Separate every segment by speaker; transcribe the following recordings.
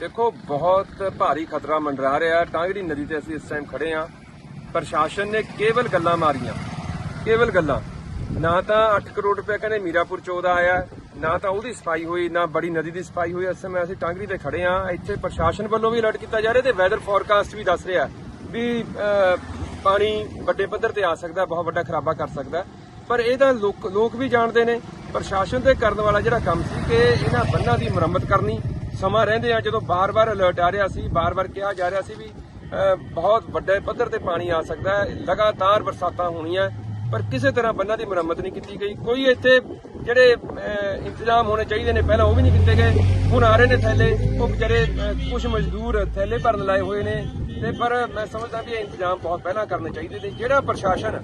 Speaker 1: ਦੇਖੋ, ਬਹੁਤ ਭਾਰੀ ਖਤਰਾ ਮੰਡਰਾ ਰਿਹਾ ਟਾਂਗੜੀ ਨਦੀ ਤੇ ਅਸੀਂ ਇਸ ਟਾਈਮ ਖੜੇ ਆ ਪ੍ਰਸ਼ਾਸਨ ਨੇ ਕੇਵਲ ਗੱਲਾਂ ਮਾਰੀਆਂ। ਕੇਵਲ ਗੱਲਾਂ। ਨਾ ਤਾਂ 8 ਕਰੋੜ ਰੁਪਏ ਕਹਿੰਦੇ ਮੀਰਾਪੁਰ ਚੋਦਾ ਆਇਆ ਨਾ ਤਾਂ ਉਹਦੀ ਸਫ਼ਾਈ ਹੋਈ, ਨਾ ਬੜੀ ਨਦੀ ਦੀ ਸਫ਼ਾਈ ਹੋਈ। ਇਸ ਸਮੇਂ ਅਸੀਂ ਟਾਂਗਰੀ ਤੇ ਖੜੇ ਆ ਇੱਥੇ ਪ੍ਰਸ਼ਾਸਨ ਵੱਲੋਂ ਵੀ ਅਲਰਟ ਕੀਤਾ ਜਾ ਰਿਹਾ ਤੇ ਵੈਦਰ ਫੋਰਕਾਸਟ ਵੀ ਦੱਸ ਰਿਹਾ ਵੀ ਪਾਣੀ ਵੱਡੇ ਪੱਧਰ ਤੇ ਆ ਸਕਦਾ, ਬਹੁਤ ਵੱਡਾ ਖਰਾਬਾ ਕਰ ਸਕਦਾ। ਪਰ ਇਹ ਤਾਂ ਲੋਕ ਵੀ ਜਾਣਦੇ ਨੇ। ਪ੍ਰਸ਼ਾਸਨ ਤੇ ਕਰਨ ਵਾਲਾ ਜਿਹੜਾ ਕੰਮ ਸੀ ਕਿ ਇਹਨਾਂ ਬੰਨਾਂ ਦੀ ਮੁਰੰਮਤ ਕਰਨੀ। ਸਮਾਂ ਰਹਿੰਦੇ ਆ ਜਦੋਂ ਬਾਰ-ਬਾਰ ਅਲਰਟ ਆ ਰਿਹਾ ਸੀ, ਬਾਰ-ਬਾਰ ਕਿਹਾ ਜਾ ਰਿਹਾ ਸੀ ਵੀ ਬਹੁਤ ਵੱਡੇ ਪੱਧਰ ਤੇ ਪਾਣੀ ਆ ਸਕਦਾ। ਹੈ ਲਗਾਤਾਰ ਬਰਸਾਤਾਂ ਹੋਣੀਆਂ। ਪਰ ਕਿਸੇ ਤਰ੍ਹਾਂ ਬੰਨਾਂ ਦੀ ਮੁਰੰਮਤ ਨਹੀਂ ਕੀਤੀ ਗਈ। ਕੋਈ ਇੱਥੇ ਜਿਹੜੇ ਇੰਤਜ਼ਾਮ ਹੋਣੇ ਚਾਹੀਦੇ ਨੇ, ਪਹਿਲਾਂ ਉਹ ਵੀ ਨਹੀਂ ਕੀਤੇ ਗਏ। ਹੁਣ ਆ ਰਹੇ ਨੇ ਥੈਲੇ। ਉਹ ਵਿਚਾਰੇ ਕੁਝ ਮਜ਼ਦੂਰ ਥੈਲੇ ਭਰਨ ਲਾਏ ਹੋਏ ਨੇ। ਤੇ ਪਰ ਮੈਂ ਸਮਝਦਾ ਵੀ ਇਹ ਇੰਤਜ਼ਾਮ ਬਹੁਤ ਪਹਿਲਾਂ ਕਰਨੇ ਚਾਹੀਦੇ ਨੇ। ਜਿਹੜਾ ਪ੍ਰਸ਼ਾਸਨ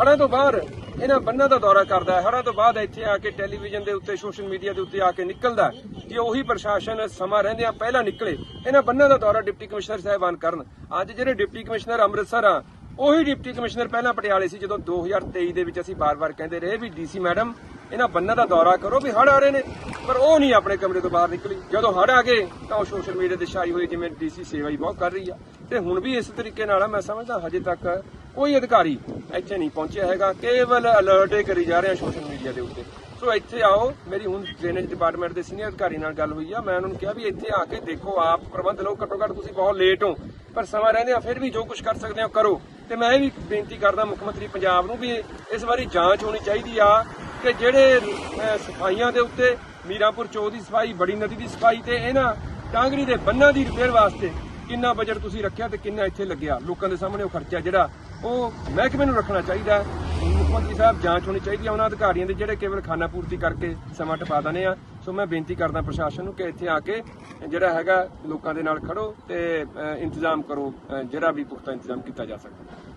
Speaker 1: ਹੜ੍ਹਾਂ ਤੋਂ ਬਾਹਰ ਇਹਨਾਂ ਬੰਨਾਂ ਦਾ ਦੌਰਾ ਕਰਦਾ ਹੈ ਹੜਾਂ ਤੋਂ ਬਾਅਦ ਇੱਥੇ ਆ ਕੇ ਟੈਲੀਵਿਜ਼ਨ ਦੇ ਉੱਤੇ, ਸੋਸ਼ਲ ਮੀਡੀਆ ਦੇ ਉੱਤੇ ਆ ਕੇ ਨਿਕਲਦਾ ਜੇ ਉਹੀ ਪ੍ਰਸ਼ਾਸਨ ਸਮਾਂ ਰਹਿੰਦਿਆਂ ਪਹਿਲਾਂ ਨਿਕਲੇ। ਇਹਨਾਂ ਬੰਨਾਂ ਦਾ ਦੌਰਾ ਡਿਪਟੀ ਕਮਿਸ਼ਨਰ ਸਾਹਿਬਾਨ ਕਰਨ। ਅੱਜ ਜਿਹੜੇ ਡਿਪਟੀ ਕਮਿਸ਼ਨਰ ਅੰਮ੍ਰਿਤਸਰ ਆ ਉਹੀ ਡਿਪਟੀ ਕਮਿਸ਼ਨਰ ਪਹਿਲਾਂ ਪਟਿਆਲੇ ਸੀ, ਜਦੋਂ 2023 ਦੇ ਵਿੱਚ ਅਸੀਂ ਬਾਰ-ਬਾਰ ਕਹਿੰਦੇ ਰਹੇ ਵੀ ਡੀਸੀ ਮੈਡਮ, ਇਹਨਾਂ ਬੰਨਾਂ ਦਾ ਦੌਰਾ ਕਰੋ ਵੀ ਹੜ੍ਹ ਆ ਰਹੇ ਨੇ, ਪਰ ਉਹ ਨਹੀਂ ਆਪਣੇ ਕਮਰੇ ਤੋਂ ਬਾਹਰ ਨਿਕਲੀ। ਜਦੋਂ ਹੜ੍ਹ ਆ ਗਏ, ਤਾਂ ਉਹ ਸੋਸ਼ਲ ਮੀਡੀਆ ਤੇ ਛਾਈ ਹੋਈ ਜਿਵੇਂ ਡੀਸੀ ਸੇਵਾ ਹੀ ਬਹੁਤ ਕਰ ਰਹੀ ਆ। ਤੇ ਹੁਣ ਵੀ ਇਸ ਤਰੀਕੇ ਨਾਲ ਮੈਂ ਸਮਝਦਾ ਹਜੇ ਤੱਕ ਕੋਈ ਅਧਿਕਾਰੀ ਇੱਥੇ ਨਹੀਂ ਪਹੁੰਚਿਆ ਹੈਗਾ। ਕੇਵਲ ਅਲਰਟ ਹੀ ਕਰੀ ਜਾ ਰਹੇ ਆ ਸੋਸ਼ਲ ਮੀਡੀਆ ਦੇ ਉੱਤੇ। ਸੋ ਇੱਥੇ ਆਓ, ਮੇਰੀ ਹੁਣ ਡਰੇਨੇਜ ਡਿਪਾਰਟਮੈਂਟ ਦੇ ਸੀਨੀਅਰ ਅਧਿਕਾਰੀ ਨਾਲ ਗੱਲ ਹੋਈ ਆ। ਮੈਂ ਉਹਨਾਂ ਨੂੰ ਕਿਹਾ ਵੀ ਇੱਥੇ ਆ ਕੇ ਦੇਖੋ, ਆਪ ਪ੍ਰਬੰਧ ਲਓ। ਘੱਟੋ ਘੱਟ ਤੁਸੀਂ ਬਹੁਤ ਲੇਟ ਹੋ, ਪਰ ਸਮਾਂ ਰਹਿੰਦੇ ਆ, ਫਿਰ ਵੀ ਜੋ ਕੁਝ ਕਰ ਸਕਦੇ ਹੋ, ਕਰੋ। ਤੇ ਮੈਂ ਇਹ ਵੀ ਬੇਨਤੀ ਕਰਦਾ ਮੁੱਖ ਮੰਤਰੀ ਪੰਜਾਬ ਨੂੰ ਵੀ ਇਸ ਵਾਰੀ ਜਾਂਚ ਹੋਣੀ ਚਾਹੀਦੀ ਆ ਕਿ ਜਿਹੜੇ ਸਫਾਈਆਂ ਦੇ ਉੱਤੇ ਮੀਰਾਪੁਰ ਚੌ ਦੀ ਸਫ਼ਾਈ, ਬੜੀ ਨਦੀ ਦੀ ਸਫ਼ਾਈ ਤੇ ਇਹਨਾਂ ਟਾਂਗਰੀ ਦੇ ਬੰਨਾਂ ਦੀ ਰਿਪੇਅਰ ਵਾਸਤੇ ਕਿੰਨਾ ਬਜਟ ਤੁਸੀਂ ਰੱਖਿਆ ਤੇ ਕਿੰਨਾ ਇੱਥੇ ਲੱਗਿਆ? ਲੋਕਾਂ ਦੇ ਸਾਹਮਣੇ ਉਹ ਖਰਚਾ ਜਿਹੜਾ ਉਹ ਮਹਿਕਮੇ ਨੂੰ ਰੱਖਣਾ ਚਾਹੀਦਾ ਮੁੱਖ ਮੰਤਰੀ ਸਾਹਿਬ ਜਾਂਚ ਹੋਣੀ ਚਾਹੀਦੀ ਹੈ ਉਹਨਾਂ ਅਧਿਕਾਰੀਆਂ ਦੇ ਜਿਹੜੇ ਕੇਵਲ ਖਾਨਾ ਪੂਰਤੀ ਕਰਕੇ ਸਮਾਂ ਟਪਾ ਦਨੇ ਆ। ਸੋ ਮੈਂ ਬੇਨਤੀ ਕਰਦਾ ਪ੍ਰਸ਼ਾਸਨ ਨੂੰ ਕਿ ਇੱਥੇ ਆ ਕੇ ਜਿਹੜਾ ਹੈਗਾ ਲੋਕਾਂ ਦੇ ਨਾਲ ਖੜੋ ਤੇ ਇੰਤਜ਼ਾਮ ਕਰੋ ਜਿਹੜਾ ਵੀ ਪੁਖਤਾ ਇੰਤਜ਼ਾਮ ਕੀਤਾ ਜਾ ਸਕਦਾ।